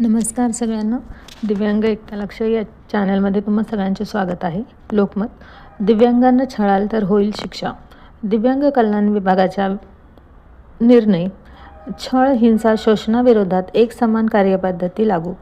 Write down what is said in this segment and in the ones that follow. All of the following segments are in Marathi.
नमस्कार सगळ्यांना. दिव्यांग एकता लक्ष या चॅनलमध्ये तुम्हा सगळ्यांचे स्वागत आहे. लोकमत. दिव्यांगांना छळाल तर होईल शिक्षा. दिव्यांग कल्याण विभागाच्या निर्णय. छळ हिंसा शोषणाविरोधात एक समान कार्यपद्धती लागू.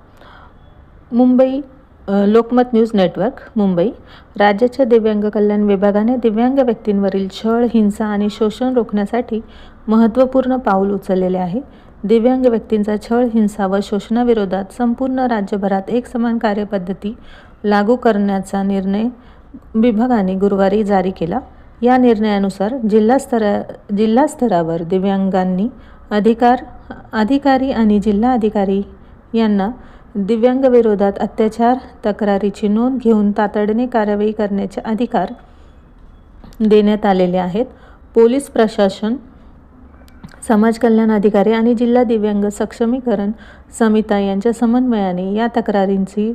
Mumbai Lokmat news network Mumbai. राज्याच्या दिव्यांग कल्याण विभागाने दिव्यांग व्यक्तींवरील छळ हिंसा आणि शोषण रोखण्यासाठी महत्त्वपूर्ण पाऊल उचललेले आहे. दिव्यांग व्यक्तींचा छळ हिंसा व शोषणाविरोधात संपूर्ण राज्यभरात एक समान कार्यपद्धती लागू करण्याचा निर्णय विभागाने गुरुवारी जारी केला. या निर्णयानुसार जिल्हास्तरा जिल्हा स्तरावर दिव्यांगांनी अधिकार अधिकारी आणि जिल्हा अधिकारी यांना दिव्यांगविरोधात अत्याचार तक्रारीची नोंद घेऊन तातडीने कारवाई करण्याचे अधिकार देण्यात आलेले आहेत. पोलीस प्रशासन समाज कल्याण अधिकारी आणि जिल्हा दिव्यांग सक्षमीकरण समिता यांच्या समन्वयाने या तक्रारींची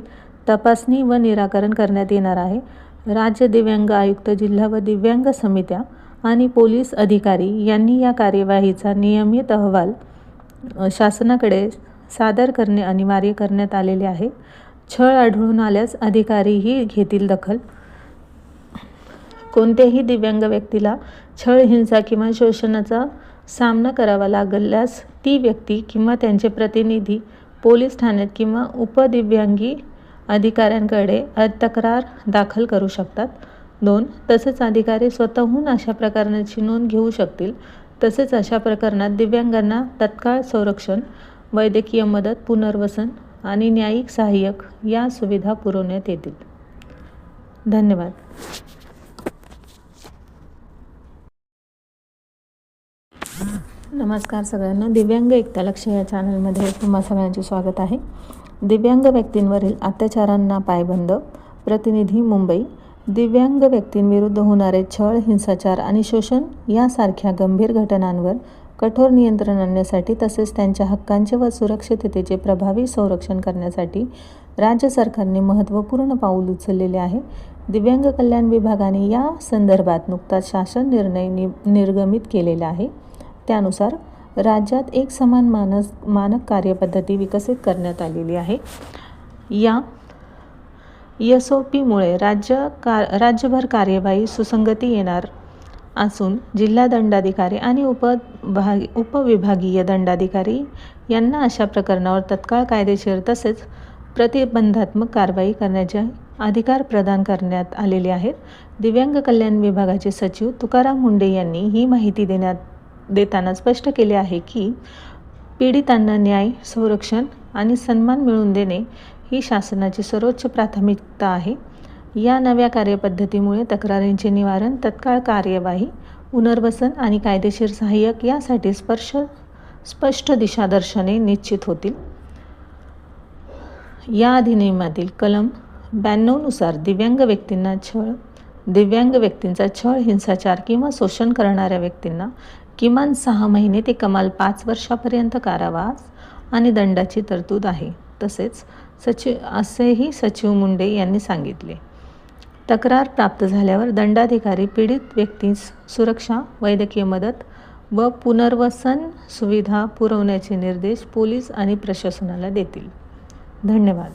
तपासणी व निराकरण करण्यात येणार आहे. राज्य दिव्यांग आयुक्त जिल्हा व दिव्यांग समित्या आणि पोलीस अधिकारी यांनी या कार्यवाहीचा नियमित अहवाल शासनाकडे सादर करणे अनिवार्य करण्यात आलेले आहे. छळ आढळून आल्यास अधिकारीही घेतील दखल. कोणत्याही दिव्यांग व्यक्तीला छळ हिंसा किंवा शोषणाचा सामना करावा लागल्यास ती व्यक्ती किंवा त्यांचे प्रतिनिधी पोलीस ठाण्यात किंवा उपदिव्यांगी अधिकाऱ्यांकडे तक्रार दाखल करू शकतात. दोन तसेच अधिकारी स्वतःहून अशा प्रकरणाची नोंद घेऊ शकतील. तसेच अशा प्रकरणात दिव्यांगांना तत्काळ संरक्षण वैद्यकीय मदत पुनर्वसन आणि न्यायिक सहाय्यक या सुविधा पुरवण्यात येतील. धन्यवाद. नमस्कार सगळ्यांना. दिव्यांग एकता लक्ष या चॅनलमध्ये तुम्हा सगळ्यांचे स्वागत आहे. दिव्यांग व्यक्तींवरील अत्याचारांना पायबंद. प्रतिनिधी मुंबई. दिव्यांग व्यक्तींविरुद्ध होणारे छळ हिंसाचार आणि शोषण यासारख्या गंभीर घटनांवर कठोर नियंत्रण आणण्यासाठी तसेच त्यांच्या हक्कांचे व सुरक्षिततेचे प्रभावी संरक्षण करण्यासाठी राज्य सरकारने महत्त्वपूर्ण पाऊल उचललेले आहे. दिव्यांग कल्याण विभागाने या संदर्भात नुकताच शासन निर्णय नि निर्गमित केलेला आहे. त्यानुसार राज्यात एक समान मानस मानक कार्यपद्धती विकसित करण्यात आलेली आहे. या एस ओ पीमुळे राज्य का राज्यभर कार्यवाही सुसंगती येणार असून जिल्हा दंडाधिकारी आणि उपभाग उपविभागीय दंडाधिकारी यांना अशा प्रकरणावर तत्काळ कायदेशीर तसेच प्रतिबंधात्मक कारवाई करण्याचे अधिकार प्रदान करण्यात आलेले आहेत. दिव्यांग कल्याण विभागाचे सचिव तुकाराम मुंडे यांनी ही माहिती देण्यात देताना स्पष्ट केले आहे की पीडितांना न्याय संरक्षण आणि सन्मान मिळवून देणे ही शासनाची सर्वोच्च प्राथमिकता आहे. या नव्या कार्यपद्धतीमुळे तक्रारींचे निवारण तत्काळ कार्यवाही पुनर्वसन आणि कायदेशीर सहाय्यक यासाठी स्पर्श स्पष्ट दिशादर्शने निश्चित होतील. या अधिनियमातील कलम ब्याण्णवनुसार दिव्यांग व्यक्तींना छळ दिव्यांग व्यक्तींचा छळ हिंसाचार किंवा शोषण करणाऱ्या व्यक्तींना किमान सहा महिने ते कमाल पाच वर्षापर्यंत कारावास आणि दंडाची तरतूद आहे. तसेच सचिव असेही सचिव मुंडे यांनी सांगितले. तक्रार प्राप्त झाल्यावर दंडाधिकारी पीडित व्यक्तीस सुरक्षा वैद्यकीय मदत व पुनर्वसन सुविधा पुरवण्याचे निर्देश पोलीस आणि प्रशासनाला देतील. धन्यवाद.